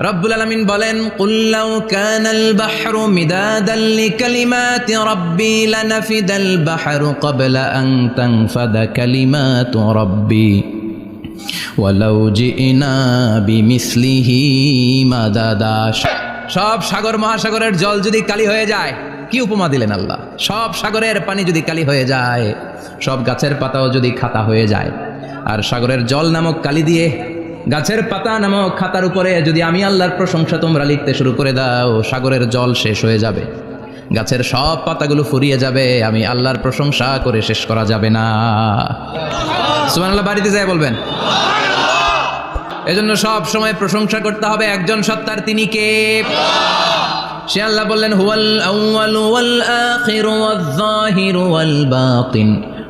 রব্বুল আলমিন বলেন কুল্লাউ কানাল বাহরু মিদাদাল লিকালিমাতি রাব্বি লানাফিদাল বাহরু ক্বাবলা আন তানফাদা কালিমাতু রাব্বি ওয়ালাউ জিনা বিমিসলিহি মাদাদা। সব সাগর মহাসাগরের জল যদি কালি হয়ে যায়, কি উপমা দিলেন আল্লাহ? সব সাগরের পানি যদি কালি হয়ে যায়, সব গাছের পাতাও যদি খাতা হয়ে যায়, আর সাগরের জল নামক কালি দিয়ে গাছের পাতা নামক খাতার উপরে যদি আমি আল্লাহর প্রশংসা তোমরা লিখতে শুরু করে দাও, সাগরের জল শেষ হয়ে যাবে। গাছের সব পাতাগুলো ফুরিয়ে যাবে, আমি আল্লাহর প্রশংসা করে শেষ করা যাবে না। সুবহানাল্লাহ, বাড়িতে যায় বলবেন? এজন্য সব সময় প্রশংসা করতে হবে একজন সত্তার তিনি কে? সে আল্লাহ বললেন, হুয়াল আউয়াল ওয়াল আখির ওয়াল যাহির ওয়াল বাতিন।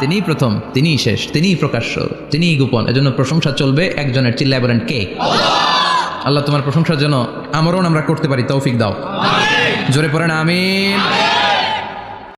তিনিই প্রথম তিনিই শেষ তিনিই প্রকাশ্য তিনিই গোপন। এজন্য প্রশংসা চলবে একজনের চিল্লায় বলেন কে? আল্লাহ তোমার প্রশংসার জন্য আমরণ আমরা করতে পারি তৌফিক দাও। জোরে পড়েন আমিন।